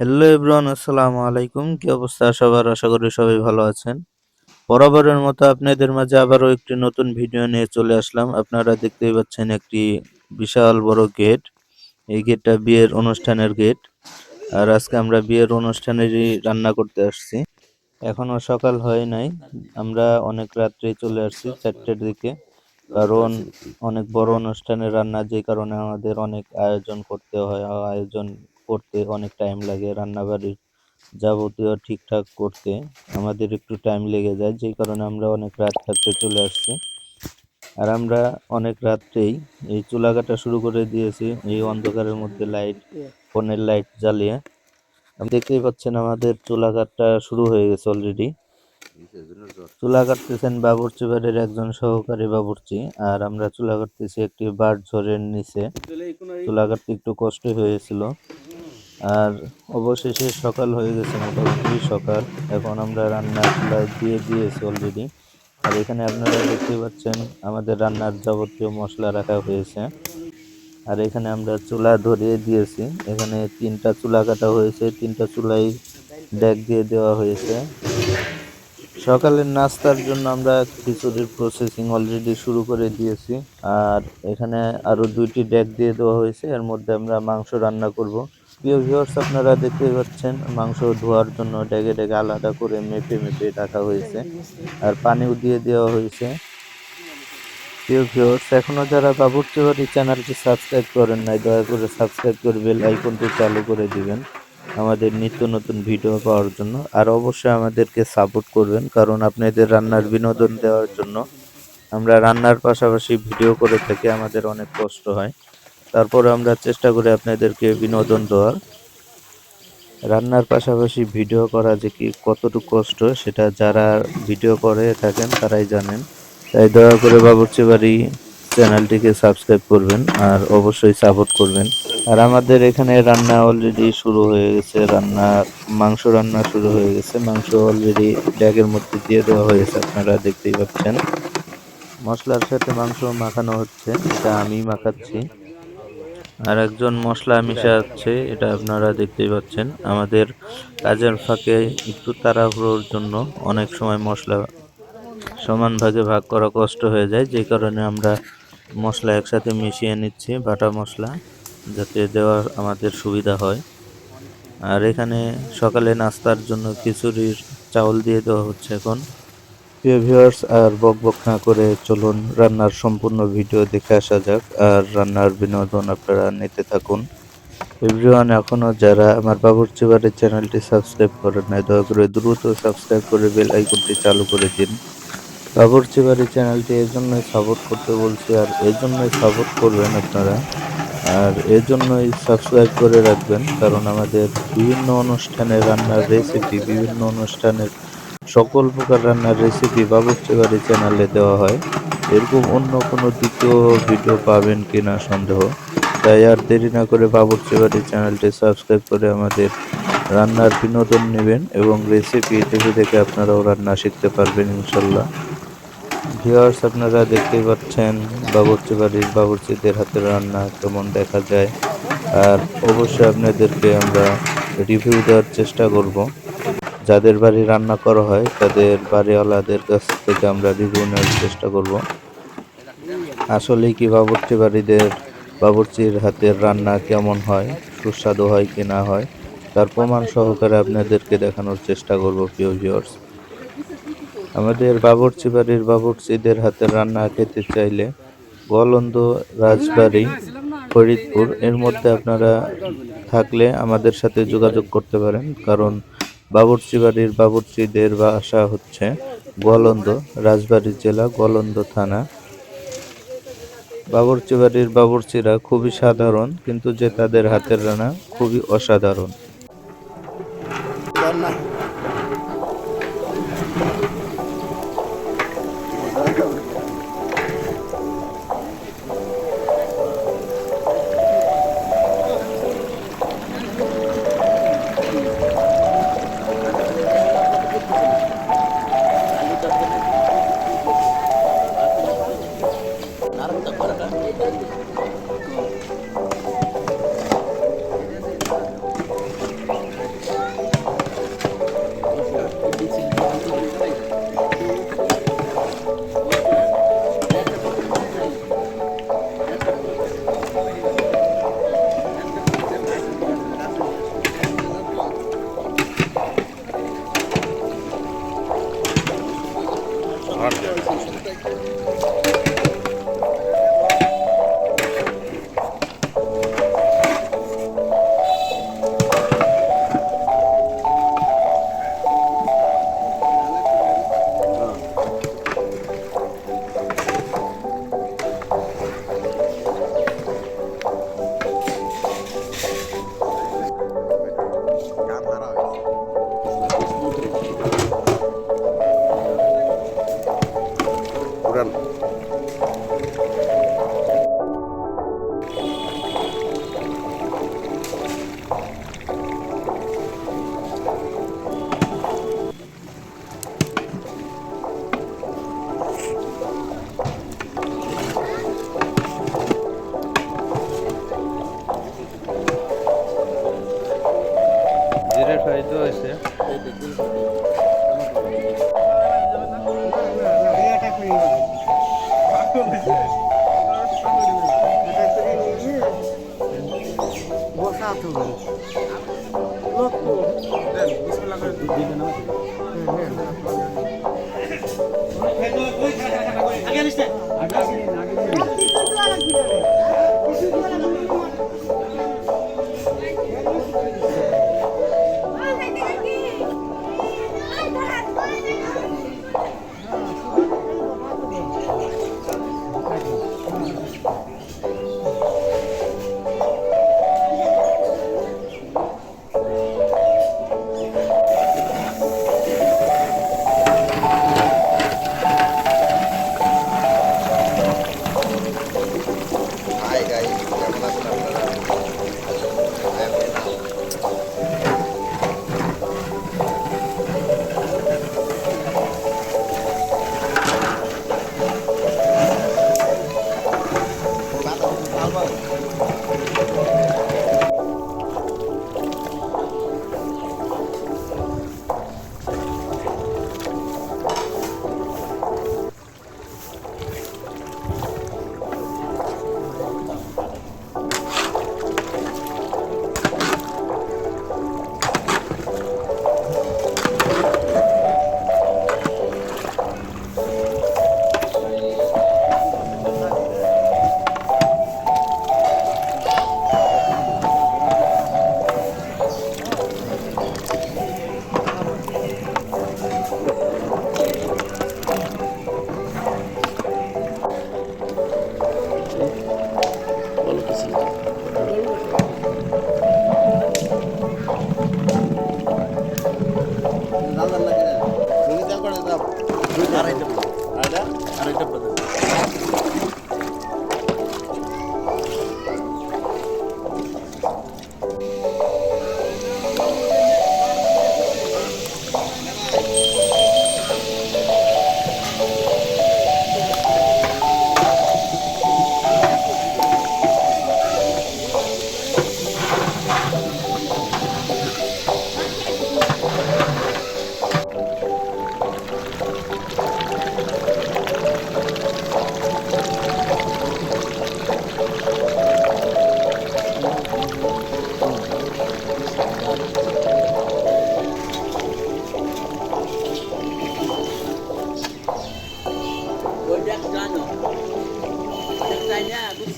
Hello everyone, আসসালামু আলাইকুম। কি অবস্থা? সবার আশা করি সবাই ভালো আছেন। বরাবরের মতো আপনাদের মাঝে আবারও একটি নতুন ভিডিও নিয়ে চলে আসলাম। আপনারা দেখতেই পাচ্ছেন একটি বিশাল বড় গেট। এই গেটটা বিয়ের অনুষ্ঠানের গেট। আর আজকে আমরা বিয়ের অনুষ্ঠানেরই রান্না করতে আসছি। এখনও সকাল হয় নাই। আমরা অনেক রাত্রে চলে আসছি চারটের দিকে। কারণ অনেক বড় অনুষ্ঠানের রান্না, যে কারণে আমাদের অনেক আয়োজন করতে হয়, আয়োজন করতে অনেক টাইম লাগে, রান্নাবাড়ির যাবতীয় ঠিকঠাক করতে আমাদের একটু টাইম লেগে যায়, যেই কারণে আমরা অনেক রাত থাকতে চলে আসছি। আর আমরা অনেক রাত্রেই এই চুলা কাটা শুরু করে দিয়েছি, এই অন্ধকারের মধ্যে লাইট ফোনের লাইট জ্বালিয়ে। আপনি দেখতেই পাচ্ছেন আমাদের চুলা কাটা শুরু হয়ে গেছে অলরেডি চুলা কাটতেছেন বাবুর্চি বাড়ির একজন সহকারী বাবুর্চি, আর আমরা চুলা কাটতেছি একটি বার ঝড়ের নিচে। চুলা কাটতে একটু কষ্ট হয়েছিল। আর অবশেষে সকাল হয়ে গেছে মোটামুটি সকাল। এখন আমরা রান্না চুলা দিয়ে দিয়েছি অলরেডি আর এখানে আপনারা দেখতে পাচ্ছেন আমাদের রান্নার যাবতীয় মশলা রাখা হয়েছে। আর এখানে আমরা চুলা ধরিয়ে দিয়েছি। এখানে তিনটা চুলা কাটা হয়েছে, তিনটা চুলাই ডেক দিয়ে দেওয়া হয়েছে। সকালের নাস্তার জন্য আমরা খিচুড়ির প্রসেসিং অলরেডি শুরু করে দিয়েছি। আর এখানে আরও দুইটি ডেক দিয়ে দেওয়া হয়েছে। এর মধ্যে আমরা মাংস রান্না করব। প্রিয় ভিউয়ার্স আপনারা দেখতে পাচ্ছেন, মাংস ধোয়ার জন্য ডেকে ডেকে আলাদা করে মেপে মেপে রাখা হয়েছে আর পানিও দিয়ে দেওয়া হয়েছে। প্রিয় ভিউয়ার্স এখনও যারা বাবুর্চি বাড়ি চ্যানেলটি সাবস্ক্রাইব করেন নাই, দয়া করে সাবস্ক্রাইব করে বেল আইকনটি চালু করে দিবেন আমাদের নিত্য নতুন ভিডিও পাওয়ার জন্য। আর অবশ্যই আমাদেরকে সাপোর্ট করবেন, কারণ আপনাদের রান্নার বিনোদন দেওয়ার জন্য আমরা রান্নার পাশাপাশি ভিডিও করে থাকি, আমাদের অনেক কষ্ট হয়। তারপরে আমরা চেষ্টা করি আপনাদেরকে বিনোদন দেওয়ার। রান্নার পাশাপাশি ভিডিও করা যে কি কতটুকু কষ্ট, সেটা যারা ভিডিও করে থাকেন তারাই জানেন। তাই দয়া করে বাবুর্চি বাড়ি চ্যানেলটিকে সাবস্ক্রাইব করবেন আর অবশ্যই সাপোর্ট করবেন। আর আমাদের এখানে রান্না অলরেডি শুরু হয়ে গেছে, রান্না, মাংস রান্না শুরু হয়ে গেছে। মাংস অলরেডি ব্যাগের মধ্যে দিয়ে দেওয়া হয়েছে, আপনারা দেখতেই পাচ্ছেন। মশলার সাথে মাংস মাখানো হচ্ছে, এটা আমি মাখাচ্ছি। আর একজন মশলা মিশাচ্ছে এটা আপনারা দেখতেই পাচ্ছেন। আমাদের কাজের ফাঁকে একটু তাড়াহুড়োর জন্য অনেক সময় মশলা সমান ভাগে করা কষ্ট হয়ে যায়, যে কারণে আমরা মশলা একসাথে মিশিয়ে নিচ্ছি, বাটা মশলা, যাতে দেওয়া আমাদের সুবিধা হয়। আর এখানে সকালে নাস্তার জন্য খিচুড়ির চাউল দিয়ে দেওয়া হচ্ছে এখন। প্রিয় ভিউয়ার্স, আর বক বক না করে চলুন রান্নার সম্পূর্ণ ভিডিও দেখে আসা যাক, আর রান্নার বিনোদন আপনারা নিতে থাকুন। এভরিওয়ান এখনও যারা আমার বাবুর্চি বাড়ির চ্যানেলটি সাবস্ক্রাইব করেন নাই, দয়া করে দ্রুত সাবস্ক্রাইব করে বেল আইকনটি চালু করে দিন। বাবুর্চি বাড়ি চ্যানেলটি এই জন্যই সাপোর্ট করতে বলছি, আর এই জন্যই সাপোর্ট করবেন আপনারা, আর এর জন্যই সাবস্ক্রাইব করে রাখবেন, কারণ আমাদের বিভিন্ন অনুষ্ঠানের রান্নার রেসিপি বিভিন্ন অনুষ্ঠানের সকল প্রকার রান্নার রেসিপি বাবুর্চি বাড়ি চ্যানেলে দেওয়া হয়। এরকম অন্য কোনো দ্বিতীয় ভিডিও পাবেন কিনা সন্দেহ? তাই আর দেরি না করে বাবুর্চি বাড়ি চ্যানেলটি সাবস্ক্রাইব করে আমাদের রান্নার বিনোদন নেবেন এবং রেসিপি দেখে দেখে আপনারাও রান্না শিখতে পারবেন ইনশাল্লাহ। ভিওয়ার্স আপনারা দেখতেই পাচ্ছেন বাবুর্চি বাড়ির বাবুর্চিদের হাতের রান্না কেমন দেখা যায়। আর অবশ্যই আপনাদেরকে আমরা রিভিউ দেওয়ার চেষ্টা করব। যাদের বাড়ি রান্না করা হয়, তাদের বাড়িওয়ালাদের কাছ থেকে আমরা রিভিউ নেওয়ার চেষ্টা করব। আসলে কি বাবুর্চি বাড়িদের, বাবুর্চির হাতের রান্না কেমন হয়, সুস্বাদু হয় কি না হয়, তার প্রমাণ সহকারে আপনাদেরকে দেখানোর চেষ্টা করব, প্রিয় ভিউয়ার্স আমাদের বাবুর্চি বাড়ির বাবুর্চিদের হাতের রান্না খেতে চাইলে গলন্দ রাজবাড়ি, ফরিদপুর, এর মধ্যে আপনারা থাকলে আমাদের সাথে যোগাযোগ করতে পারেন, কারণ বাবুর্চি বাড়ির বাবুর্চিদের বাসা হচ্ছে গোয়ালন্দ, রাজবাড়ী জেলা গোয়ালন্দ থানা। বাবুর্চি বাড়ির বাবুর্চিরা খুবই সাধারণ, কিন্তু যে তাদের হাতের রান্না খুবই অসাধারণ। があるんじゃなです。তুমি লোক 한번.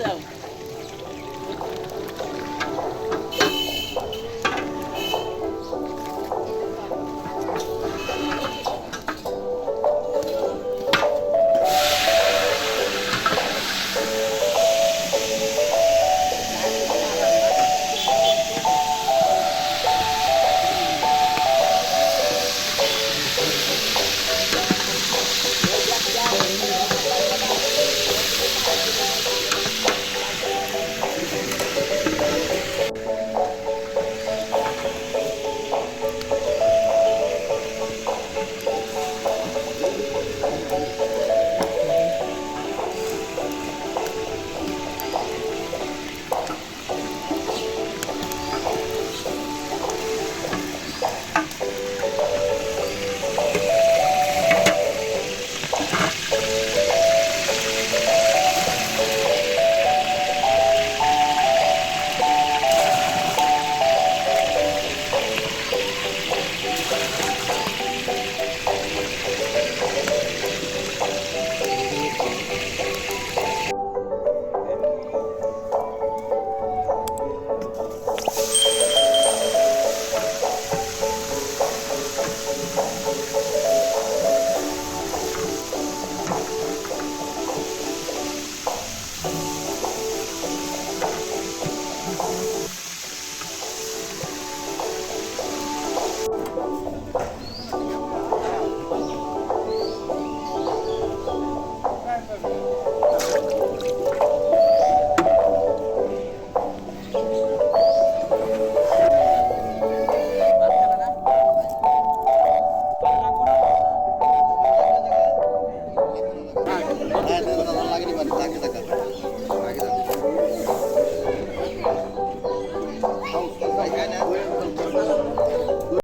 so.